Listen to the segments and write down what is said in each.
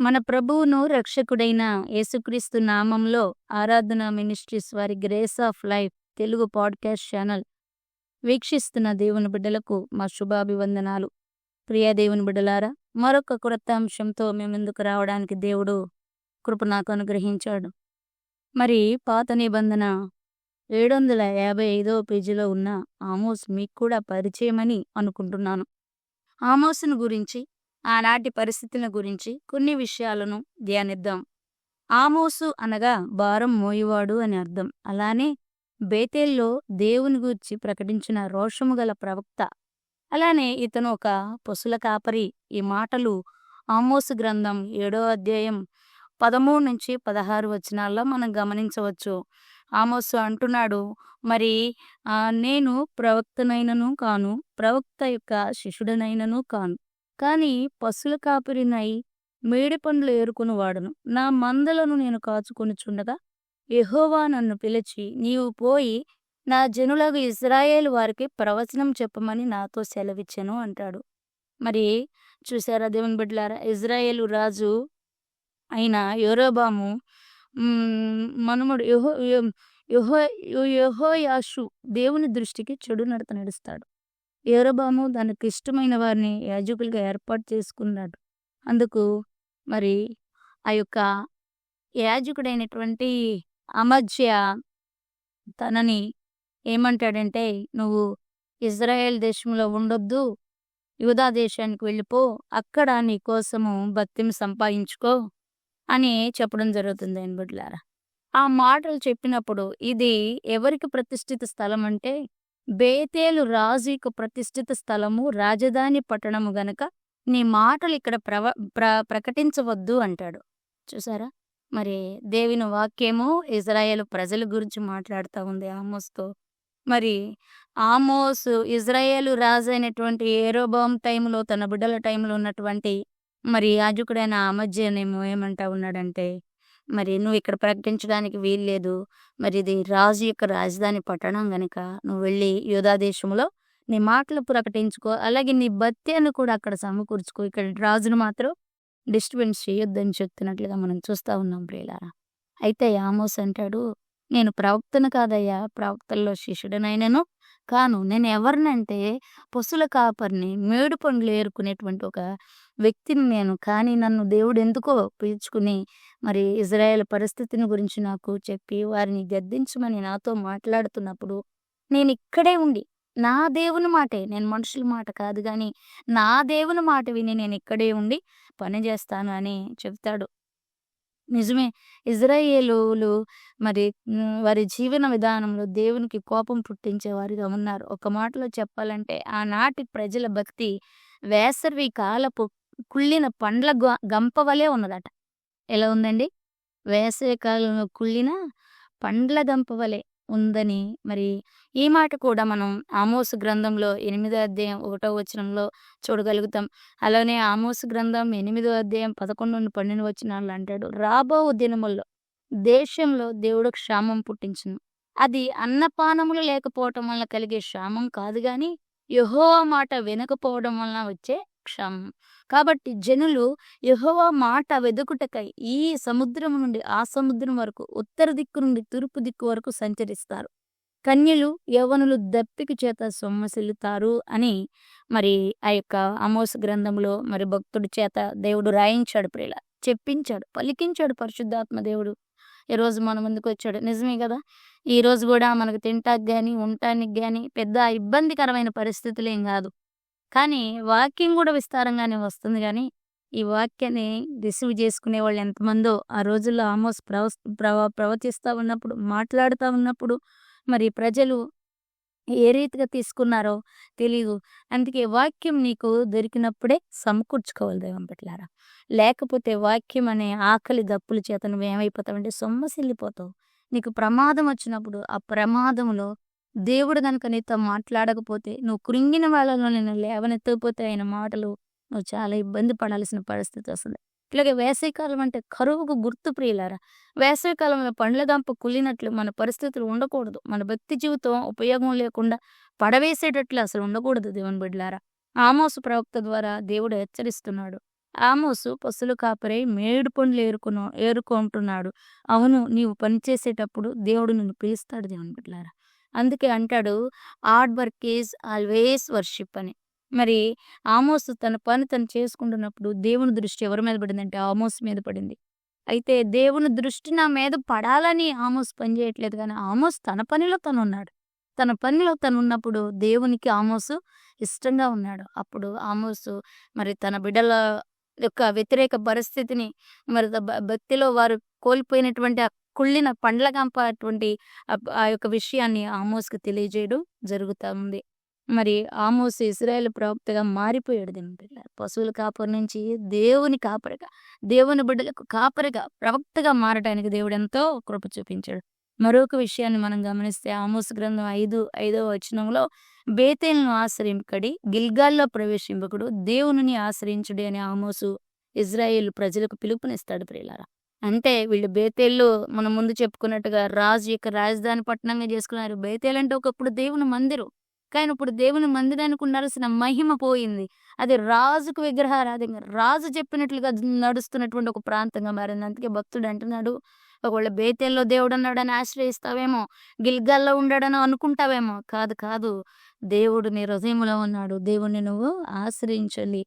మన ప్రభువును రక్షకుడైన యేసుక్రీస్తు నామంలో ఆరాధన మినిస్ట్రీస్ వారి Grace of Life Telugu podcast channel వీక్షిస్తున్న దేవుని బిడ్డలకు మా శుభాభివందనాలు. ప్రియా దేవుని బిడ్డలారా మరొక క్రొత్త అంశంతో మేము ముందుకు రావడానికి దేవుడు కృప నాకు అనుగ్రహించాడు. మరి పాత నిబంధన ఏడు వందల యాభై ఐదవ పేజీలో ఉన్న ఆమోస్ మీకు కూడా పరిచయమని అనుకుంటున్నాను. ఆమోస్ను గురించి ఆనాటి పరిస్థితుల గురించి కొన్ని విషయాలను ధ్యానిద్దాం. ఆమోసు అనగా భారం మోయువాడు అని అర్థం. అలానే బేతేల్లో దేవుని గూర్చి ప్రకటించిన రోషము గల ప్రవక్త. అలానే ఇతను ఒక పశుల కాపరి. ఈ మాటలు ఆమోసు గ్రంథం ఏడో అధ్యాయం పదమూడు నుంచి పదహారు వచనాల్లో మనం గమనించవచ్చు. ఆమోసు అంటున్నాడు మరి నేను ప్రవక్తనైనను కాను ప్రవక్త యొక్క శిష్యుడనైనను కాను. కానీ పశుల కాపరినై మేడి పండ్లు ఏరుకునివాడును నా మందలను నేను కాచుకొని చుండగా నన్ను పిలిచి నీవు పోయి నా జనులకు ఇజ్రాయేల్ వారికి ప్రవచనం చెప్పమని నాతో సెలవిచ్చాను అంటాడు. మరి చూసారా దేవుని బిడ్డలారా? ఇజ్రాయేలు రాజు అయిన యోరోబాము మ్, మనుమడు యహో యహో యహోయాషు దేవుని దృష్టికి చెడు నడత నడుస్తాడు. ఏరబాము తనకు ఇష్టమైన వారిని యాజకులుగా ఏర్పాటు చేసుకున్నాడు. అందుకు మరి ఆ యొక్క యాజకుడైనటువంటి అమధ్య తనని ఏమంటాడంటే నువ్వు ఇజ్రాయెల్ దేశంలో ఉండొద్దు యూదా దేశానికి వెళ్ళిపో అక్కడ నీ కోసము భక్తిని సంపాదించుకో అని చెప్పడం జరుగుతుంది ఆయన బిడ్డలారా. ఆ మాటలు చెప్పినప్పుడు ఇది ఎవరికి ప్రతిష్ఠిత స్థలం అంటే బేతేలు రాజుకు ప్రతిష్ఠిత స్థలము రాజధాని పట్టణము గనక నీ మాటలు ఇక్కడ ప్రవ ప్ర ప్రకటించవద్దు అంటాడు. చూసారా? మరి దేవుని వాక్యము ఇజ్రాయేల్ ప్రజల గురించి మాట్లాడుతూ ఉంది ఆమోస్తో. మరి ఆమోసు ఇజ్రాయేలు రాజు అయినటువంటి ఏరోబామ్ టైంలో తన బిడ్డల టైంలో ఉన్నటువంటి మరి యాజకుడైన ఆమజ్యనేమో ఏమంటా ఉన్నాడంటే మరి నువ్వు ఇక్కడ ప్రకటించడానికి వీల్లేదు మరి ఇది రాజు యొక్క రాజధాని పట్టణం గనుక నువ్వు వెళ్ళి యోధాదేశంలో నీ మాటలు ప్రకటించుకో అలాగే నీ భత్యాన్ని కూడా అక్కడ సమకూర్చుకో. ఇక్కడ రాజును మాత్రం డిస్టర్బెన్స్ చేయొద్దని చెప్తున్నట్లుగా మనం చూస్తూ ఉన్నాం ప్రియులారా. అయితే ఆమోస్ అంటాడు నేను ప్రవక్తను కాదయ్యా ప్రవక్తల్లో శిష్యుడనైనను కాను. నేను ఎవరినంటే పశుల కాపరిని మేడు పండ్లు ఏరుకునేటువంటి ఒక వ్యక్తిని నేను కానీ నన్ను దేవుడు ఎందుకో పిలుచుకుని మరి ఇజ్రాయెల్ పరిస్థితిని గురించి నాకు చెప్పి వారిని గద్దించమని నాతో మాట్లాడుతున్నప్పుడు నేను ఇక్కడే ఉండి నా దేవుని మాటే నేను మనుషుల మాట కాదు కానీ నా దేవుని మాట విని నేను ఇక్కడే ఉండి పని చేస్తాను అని చెప్తాడు నిజమే ఇజ్రాయేలులు మరి వారి జీవన విధానంలో దేవునికి కోపం పుట్టించే వారిగా ఉన్నారు. ఒక మాటలో చెప్పాలంటే ఆనాటి ప్రజల భక్తి వేసవి కాలపు కుళ్ళిన పండ్ల గంప వలె ఉన్నదట. ఎలా ఉందండి? వేసవి కాలంలో కుళ్ళిన పండ్ల గంప వలె ఉందని మరి ఈ మాట కూడా మనం ఆమోసు గ్రంథంలో ఎనిమిదో అధ్యాయం ఒకటో వచనంలో చూడగలుగుతాం. అలానే ఆమోసు గ్రంథం ఎనిమిదో అధ్యాయం పదకొండు నుండి పన్నెండు వచనాలు అంటాడు. రాబో దినముల్లో దేశంలో దేవుడు క్షామం పుట్టించును. అది అన్నపానములు లేకపోవటం వల్ల కలిగే క్షామం కాదు కానీ యహో మాట వినకపోవడం వలన వచ్చే క్షామం కాబట్టి జనులు యహోవా మాట వెదుకుటకై ఈ సముద్రం నుండి ఆ సముద్రం వరకు ఉత్తర దిక్కు నుండి తూర్పు దిక్కు వరకు సంచరిస్తారు. కన్యలు యవనులు దప్పిక చేత సొమ్మసిల్లుతారు అని మరి ఆ యొక్క అమోస గ్రంథంలో మరి భక్తుడి చేత దేవుడు రాయించాడు ప్రియుల. చెప్పించాడు పలికించాడు పరిశుద్ధాత్మ దేవుడు. ఈ రోజు మన ముందుకు వచ్చాడు. నిజమే కదా? ఈ రోజు కూడా మనకు తింటానికి కానీ ఉండటానికి కానీ పెద్ద ఇబ్బందికరమైన పరిస్థితులు ఏం కాదు. కానీ వాక్యం కూడా విస్తారంగానే వస్తుంది కానీ ఈ వాక్యాన్ని రిసీవ్ చేసుకునే వాళ్ళు ఎంతమందో ఆ రోజుల్లో ఆమోస్ ప్రవ ప్రవ ప్రవచిస్తూ ఉన్నప్పుడు మాట్లాడుతూ ఉన్నప్పుడు మరి ప్రజలు ఏ రీతిగా తీసుకున్నారో తెలియదు అందుకే వాక్యం నీకు దొరికినప్పుడే సమకూర్చుకోవాలి దేవం పెట్టలారా లేకపోతే వాక్యం అనే ఆకలి దప్పుల చేత నువ్వు ఏమైపోతావంటే సొమ్మసిల్లిపోతావు. నీకు ప్రమాదం వచ్చినప్పుడు ఆ ప్రమాదంలో దేవుడు కనుక నీతో మాట్లాడకపోతే నువ్వు కృంగిన వాళ్ళలో నేను లేవనెత్తకపోతే ఆయన మాటలు నువ్వు చాలా ఇబ్బంది పడాల్సిన పరిస్థితి వస్తుంది. ఇట్లాగే వేసవికాలం అంటే కరువుకు గుర్తు ప్రియులారా వేసవికాలంలో పండ్ల గంప కుళ్ళినట్లు మన పరిస్థితులు ఉండకూడదు. మన భక్తి జీవితం ఉపయోగం లేకుండా పడవేసేటట్లు అసలు ఉండకూడదు దేవుని బిడ్డలారా. ఆమోసు ప్రవక్త ద్వారా దేవుడు హెచ్చరిస్తున్నాడు. ఆమోసు పసులు కాపరై మేడు పండ్లు ఏరుకును ఏరుకుంటున్నాడు. అవును నీవు పని చేసేటప్పుడు దేవుడు నిన్ను పిలుస్తాడు దేవుని బిడ్డలారా. అందుకే అంటాడు hard work is always worship అని. మరి ఆమోస్ తన పని తను చేసుకుంటున్నప్పుడు దేవుని దృష్టి ఎవరి మీద పడిందంటే ఆమోస్ మీద పడింది. అయితే దేవుని దృష్టి నా మీద పడాలని ఆమోస్ పని చేయట్లేదు కానీ ఆమోస్ తన పనిలో తను ఉన్నాడు. తన పనిలో తను ఉన్నప్పుడు దేవునికి ఆమోసు ఇష్టంగా ఉన్నాడు. అప్పుడు ఆమోసు మరి తన బిడ్డల యొక్క వ్యతిరేక పరిస్థితిని మరి భక్తిలో వారు కోల్పోయినటువంటి ఆ కుళ్ళిన పండ్లగంప అటువంటి ఆ- యొక్క విషయాన్ని ఆమోస్కి తెలియజేయడం జరుగుతూ ఉంది. మరి ఆమోస్ ఇస్రాయేల్ ప్రవక్తగా మారిపోయాడు దీని పిల్ల పశువుల కాపరి నుంచి దేవుని కాపరిగా దేవుని బిడ్డలకు కాపరిగా ప్రవక్తగా మారడానికి దేవుడు ఎంతో కృప చూపించాడు. మరొక విషయాన్ని మనం గమనిస్తే ఆమోస్ గ్రంథం ఐదు ఐదవ వచనంలో బేతేలను ఆశ్రయింపడి గిల్గాల్లో ప్రవేశింపకుడు దేవునిని ఆశ్రయించుడి అని ఆమోసు ఇజ్రాయేల్ ప్రజలకు పిలుపునిస్తాడు ప్రియులారా. అంటే వీళ్ళు బేతేళ్ళు మనం ముందు చెప్పుకున్నట్టుగా రాజు యొక్క రాజధాని పట్టణంగా చేసుకున్నారు. బేతేలు అంటే ఒకప్పుడు దేవుని మందిరం. కానీ ఇప్పుడు దేవుని మందిరానికి ఉండాల్సిన మహిమ పోయింది. అది రాజుకు విగ్రహారాధన. రాజు చెప్పినట్లుగా నడుస్తున్నటువంటి ఒక ప్రాంతంగా మారింది. అందుకే భక్తుడు అంటున్నాడు ఒకవేళ బేతేల్లో దేవుడు అన్నాడని ఆశ్రయిస్తావేమో గిల్గాల్లో ఉండడని అనుకుంటావేమో. కాదు కాదు. దేవుడు నీ హృదయంలో ఉన్నాడు. దేవుణ్ణి నువ్వు ఆశ్రయించాలి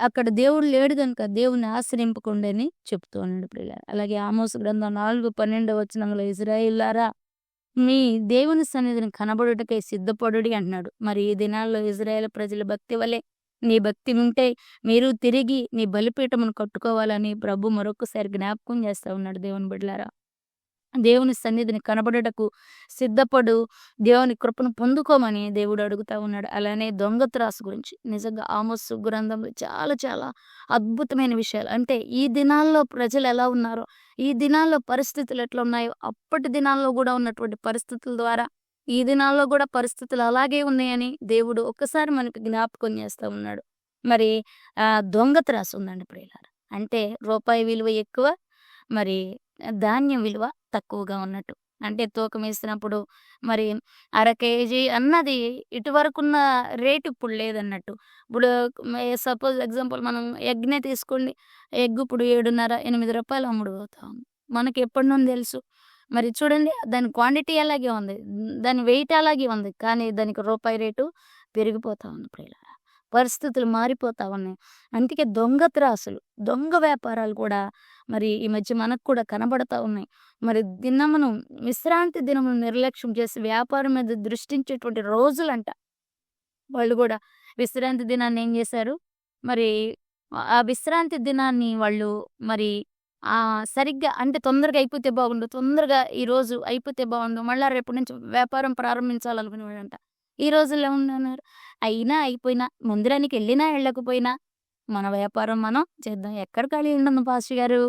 అక్కడ దేవుడు లేడు కనుక దేవుని ఆశ్రయింపకుండని చెప్తూ ఉన్నాడు ప్రియులారా. అలాగే ఆమోస గ్రంథం నాలుగు పన్నెండు వచనంలో ఇజ్రాయిల్లారా మీ దేవుని సన్నిధిని కనబడుటకై సిద్ధపడుడి అంటున్నాడు. మరి ఈ దినాల్లో ఇజ్రాయేల్ ప్రజల భక్తి వలె నీ భక్తి ఉంటే మీరు తిరిగి నీ బలిపీఠమును కట్టుకోవాలని ప్రభు మరొకసారి జ్ఞాపకం చేస్తా ఉన్నాడు దేవుని బిడ్డలారా. దేవుని సన్నిధిని కనబడుటకు సిద్ధపడు దేవుని కృపను పొందుకోమని దేవుడు అడుగుతా ఉన్నాడు. అలానే దొంగ త్రాసు గురించి. నిజంగా ఆమోసు గ్రంథంలో చాలా చాలా అద్భుతమైన విషయాలు. అంటే ఈ దినాల్లో ప్రజలు ఎలా ఉన్నారో ఈ దినాల్లో పరిస్థితులు ఎట్లా ఉన్నాయో అప్పటి దినాల్లో కూడా ఉన్నటువంటి పరిస్థితుల ద్వారా ఈ దినాల్లో కూడా పరిస్థితులు అలాగే ఉన్నాయని దేవుడు ఒక్కసారి మనకు జ్ఞాపకం చేస్తూ ఉన్నాడు. మరి ఆ దొంగ త్రాసు ఉందండి ప్రియులారా. అంటే రూపాయి విలువ ఎక్కువ మరి ధాన్యం విలువ తక్కువగా ఉన్నట్టు. అంటే తూకం వేసినప్పుడు మరి అర కేజీ అన్నది ఇటువరకున్న రేటు ఇప్పుడు లేదన్నట్టు. ఇప్పుడు సపోజ్ ఎగ్జాంపుల్ మనం ఎగ్నే తీసుకోండి. ఎగ్ ఇప్పుడు ఏడున్నర ఎనిమిది రూపాయలు అమ్ముడు పోతాం. మనకి ఎప్పటి నుండి తెలుసు? మరి చూడండి దాని క్వాంటిటీ అలాగే ఉంది. దాని వెయిట్ అలాగే ఉంది. కానీ దానికి రూపాయి రేటు పెరిగిపోతా ఉంది ప్రియులారా పరిస్థితులు మారిపోతా ఉన్నాయి. అందుకే దొంగ త్రాసులు దొంగ వ్యాపారాలు కూడా మరి ఈ మధ్య మనకు కూడా కనబడతా ఉన్నాయి. మరి దినమును విశ్రాంతి దినమును నిర్లక్ష్యం చేసి వ్యాపారం మీద దృష్టించేటువంటి రోజులంట. వాళ్ళు కూడా విశ్రాంతి దినాన్ని ఏం చేశారు? మరి ఆ విశ్రాంతి దినాన్ని వాళ్ళు మరి ఆ సరిగ్గా అంటే తొందరగా అయిపోతే బాగుండు తొందరగా ఈ రోజు అయిపోతే బాగుండు మళ్ళీ రేపటి నుంచి వ్యాపారం ప్రారంభించాలనుకునేవాడంట ఈ రోజుల్లో ఉన్నారు అయినా అయిపోయినా మందిరానికి వెళ్ళినా వెళ్ళకపోయినా మన వ్యాపారం మనం చేద్దాం. ఎక్కడ ఖాళీ ఉండదు పాస్టర్ గారు?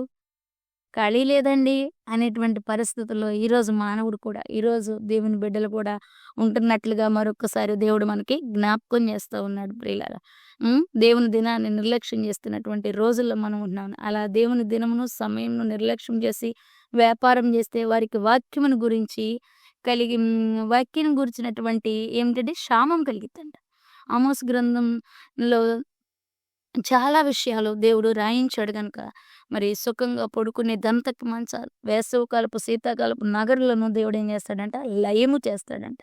ఖాళీ లేదండి అనేటువంటి పరిస్థితుల్లో ఈరోజు మానవుడు కూడా ఈరోజు దేవుని బిడ్డలు కూడా ఉంటున్నట్లుగా మరొకసారి దేవుడు మనకి జ్ఞాపకం చేస్తూ ఉన్నాడు ప్రియులారా. దేవుని దినాన్ని నిర్లక్ష్యం చేస్తున్నటువంటి రోజుల్లో మనం ఉన్నాము అలా దేవుని దినమును సమయంను నిర్లక్ష్యం చేసి వ్యాపారం చేస్తే వారికి వాక్యమును గురించి కలిగి వాక్యం గురించినటువంటి ఏమిటంటే క్షామం కలిగిద్దంట. ఆమోస్ గ్రంథంలో చాలా విషయాలు దేవుడు రాయించాడు కనుక మరి సుఖంగా పడుకునే దంతకు మంచాలు వేసవకాలపు శీతాకాలపు నగరులను దేవుడు ఏం చేస్తాడంట? లయము చేస్తాడంట.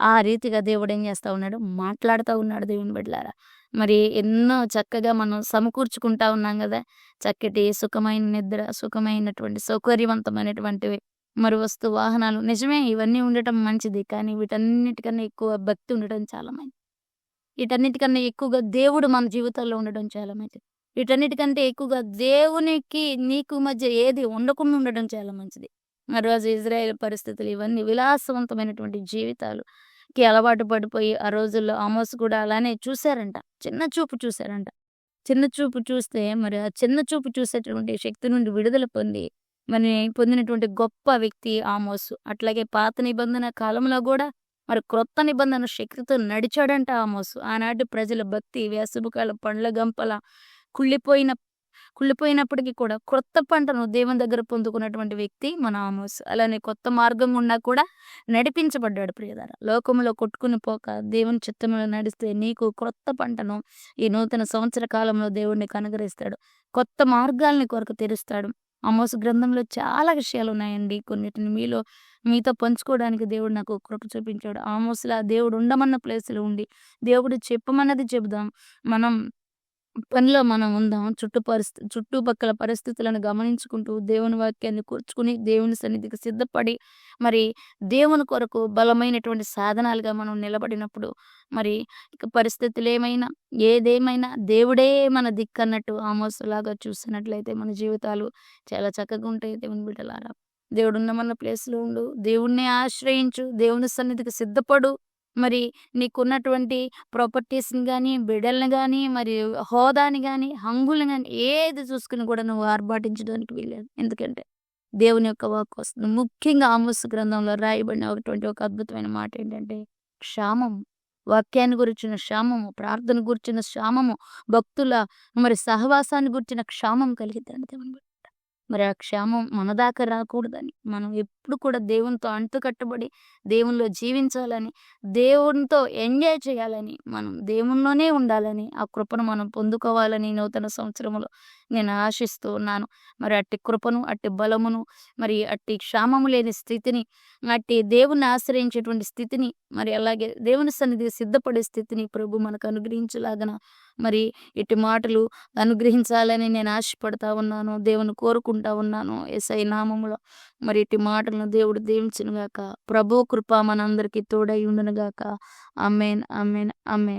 ఆ రీతిగా దేవుడు ఏం చేస్తా ఉన్నాడు? మాట్లాడుతూ ఉన్నాడు దేవుని బిడ్డలారా. మరి ఎన్నో చక్కగా మనం సమకూర్చుకుంటా ఉన్నాం కదా చక్కటి సుఖమైన నిద్ర సుఖమైనటువంటి సౌకర్యవంతమైనటువంటివి. మరి వస్తు వాహనాలు. నిజమే ఇవన్నీ ఉండటం మంచిది. కానీ వీటన్నిటికన్నా ఎక్కువ భక్తి ఉండటం చాలా మంచిది వీటన్నిటికన్నా ఎక్కువగా దేవుడు మన జీవితాల్లో ఉండడం చాలా మంచిది వీటన్నిటికంటే ఎక్కువగా దేవునికి నీకు మధ్య ఏది ఉండకుండా ఉండడం చాలా మంచిది. మరోజు రోజు ఇజ్రాయెల్ పరిస్థితులు ఇవన్నీ విలాసవంతమైనటువంటి జీవితాలుకి అలవాటు పడిపోయి ఆ రోజుల్లో ఆమోస్ కూడా అలానే చూశారంట. చిన్న చూపు చూశారంట. చిన్న చూపు చూస్తే మరి ఆ చిన్న చూపు చూసేటువంటి శక్తి నుండి విడుదల పొంది మరి పొందినటువంటి గొప్ప వ్యక్తి ఆమోసు. అట్లాగే పాత నిబంధన కాలంలో కూడా మరి క్రొత్త నిబంధన శక్తితో నడిచాడంట ఆమోసు. ఆనాటి ప్రజల భక్తి వేసవికాల పండ్ల గంపల కుళ్ళిపోయిన కుళ్ళిపోయినప్పటికీ కూడా క్రొత్త పంటను దేవుని దగ్గర పొందుకున్నటువంటి వ్యక్తి మన ఆమోస్. అలానే కొత్త మార్గం ఉన్నా కూడా నడిపించబడ్డాడు ప్రియదార. లోకంలో కొట్టుకుని పోక దేవుని చిత్తంలో నడిస్తే నీకు క్రొత్త పంటను ఈ నూతన సంవత్సర కాలంలో దేవుడిని కనుగరిస్తాడు. కొత్త మార్గాల్ని కొరకు తెరుస్తాడు. ఆమోస్ గ్రంథంలో చాలా విషయాలు ఉన్నాయండి కొన్నిటిని మీలో మీతో పంచుకోవడానికి దేవుడు నాకు కృప చూపించాడు. ఆమోసులా దేవుడు ఉండమన్న ప్లేస్లో ఉండి దేవుడు చెప్పమన్నది చెబుదాం. మనం పనిలో మనం ఉందాం. చుట్టూ పరిస్థితి చుట్టుపక్కల పరిస్థితులను గమనించుకుంటూ దేవుని వాక్యాన్ని కూర్చుకుని దేవుని సన్నిధికి సిద్ధపడి మరి దేవుని కొరకు బలమైనటువంటి సాధనాలుగా మనం నిలబడినప్పుడు మరి ఇక పరిస్థితులు ఏమైనా ఏదేమైనా దేవుడే మన దిక్కన్నట్టు ఆమోసులాగా చూసినట్లయితే మన జీవితాలు చాలా చక్కగా ఉంటాయి దేవుని బిడ్డలారా. దేవుడు ఉన్నమన్న ప్లేస్లో ఉండు. దేవుణ్ణి ఆశ్రయించు. దేవుని సన్నిధికి సిద్ధపడు. మరి నీకున్నటువంటి ప్రాపర్టీస్ని కానీ బిడ్డల్ని కానీ మరి హోదాని కానీ హంగుల్ని కానీ ఏది చూసుకుని కూడా నువ్వు ఆర్భాటించడానికి వీలేదు ఎందుకంటే దేవుని యొక్క వాక్ వస్తుంది. ముఖ్యంగా ఆమోస్ గ్రంథంలో రాయబడిన ఒకటువంటి ఒక అద్భుతమైన మాట ఏంటంటే క్షామం వాక్యాన్ని గురించిన క్షామము ప్రార్థన గురించిన క్షామము భక్తుల మరి సహవాసాన్ని గురించిన క్షామం కలిగిద్దండి దేవుని మరి ఆ క్షామం మన దాకా రాకూడదని. మనం ఎప్పుడు కూడా దేవునితో అంటు కట్టబడి దేవునిలో జీవించాలని దేవునితో ఎంజాయ్ చేయాలని మనం దేవునిలోనే ఉండాలని ఆ కృపను మనం పొందుకోవాలని నూతన సంవత్సరంలో నేను ఆశిస్తూ ఉన్నాను. మరి అట్టి కృపను అట్టి బలమును మరి అట్టి క్షామము లేని స్థితిని అట్టి దేవుని ఆశ్రయించేటువంటి స్థితిని మరి అలాగే దేవుని సన్నిధి సిద్ధపడే స్థితిని ప్రభు మనకు అనుగ్రహించలాగన మరి ఇటు మాటలు అనుగ్రహించాలని నేను ఆశపడతా ఉన్నాను దేవుని కోరుకుంటా ఉన్నాను. ఎస్ఐ నామములో మరి ఇటు మాటలను దేవుడు దీవించును గాక ప్రభు కృప మనందరికీ తోడై ఉండును గాక అమ్మేన్ అమ్మేన్ అమ్మేన్